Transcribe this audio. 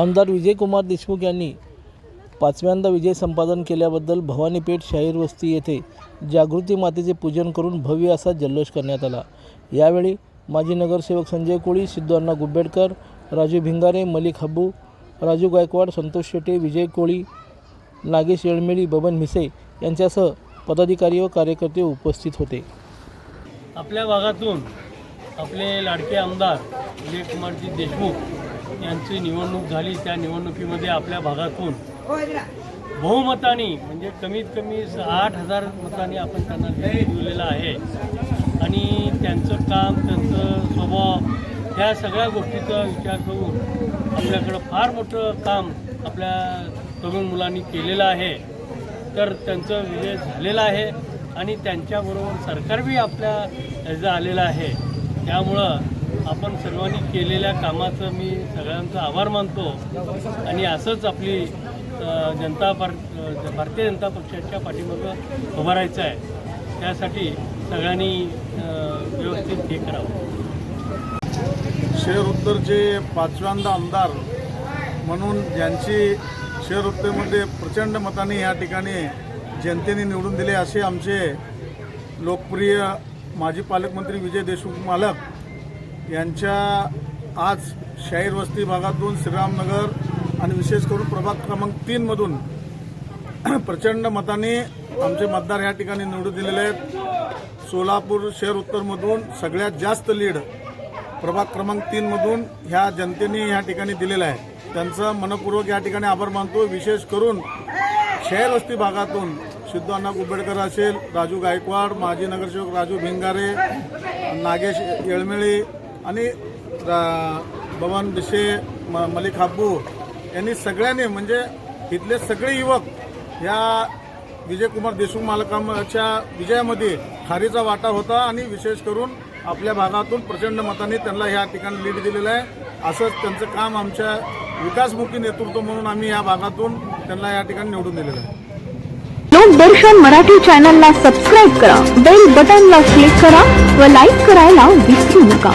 आमदार विजयकुमार देशमुख यांनी पाचव्यांदा विजय संपादन केल्याबद्दल भवानीपेठ शाहीर वस्ती येथे जागृती मातेचे पूजन करून भव्य असा जल्लोष करण्यात आला. यावेळी माजी नगरसेवक संजय कोळी सिद्धूअण्णा गुब्बेडकर राजू भिंगारे मलिक हब्बू राजू गायकवाड संतोष शेटे विजय कोळी नागेश येळमेळी बबन मिसे यांच्यासह पदाधिकारी व कार्यकर्ते उपस्थित होते. आपल्या भागातून आपले लाडके आमदार विजयकुमारजी देशमुख यांची निवडणूक झाली त्या निवडणुकीमध्ये आपल्या भागातून बहुमताने म्हणजे कमीत कमी स- आठ हजार मतांनी आपण त्यांना निवडून दिलेलं आहे. आणि त्यांचं काम त्यांचं स्वभाव ह्या सगळ्या गोष्टीचा विचार करून आपल्याकडं फार मोठं काम आपल्या तरुण मुलांनी केलेलं आहे. तर त्यांचं विजय झालेला आहे आणि त्यांच्याबरोबर सरकार बी आपल्या ह्याचं आलेलं आहे. त्यामुळं आपण सर्वांनी केलेल्या कामाचं मी सगळ्यांचा आभार मानतो. आणि असंच आपली जनता पार भारतीय जनता पक्षाच्या पाठीमागं उभं राहायचं आहे. त्यासाठी सगळ्यांनी व्यवस्थित हे करावं. शेर उत्तरचे पाचव्यांदा आमदार म्हणून ज्यांची शेर उत्तरमध्ये प्रचंड मताने या ठिकाणी जनतेने निवडून दिले असे आमचे लोकप्रिय माजी पालकमंत्री विजय देशमुख मालक यांच्या आज शाहीर वस्ती भागातून श्रीरामनगर आणि विशेष करून प्रभाग क्रमांक तीनमधून प्रचंड मताने आमचे मतदार या ठिकाणी निवडून दिलेले आहेत. सोलापूर शहर उत्तरमधून सगळ्यात जास्त लीड प्रभाग क्रमांक तीनमधून ह्या जनतेने या ठिकाणी दिलेला आहे. त्यांचा मनपूर्वक या ठिकाणी आभार मानतो विशेष करून शहर वस्ती भागातून सिद्धू अण्णा कुंबेडकर असेल राजू गायकवाड माजी नगरसेवक राजू भिंगारे नागेश येळमेळी आणि रा- बबन बिशे म मलिक हाब्बू यांनी सगळ्यांनी म्हणजे इथले सगळे युवक या विजयकुमार देशमुख मालकाच्या विजयामध्ये खारीचा वाटा होता आणि विशेष करून आपल्या भागातून प्रचंड मताने त्यांना ह्या ठिकाणी लीड दिलेलं आहे. असंच त्यांचं काम आमच्या विकासमुखी नेतृत्व म्हणून आम्ही या भागातून त्यांना या ठिकाणी निवडून दिलेलं आहे. लोकदर्शन मराठी चॅनलला सबस्क्राईब करा बेल बटनला क्लिक करा व लाईक करायला विसरू नका.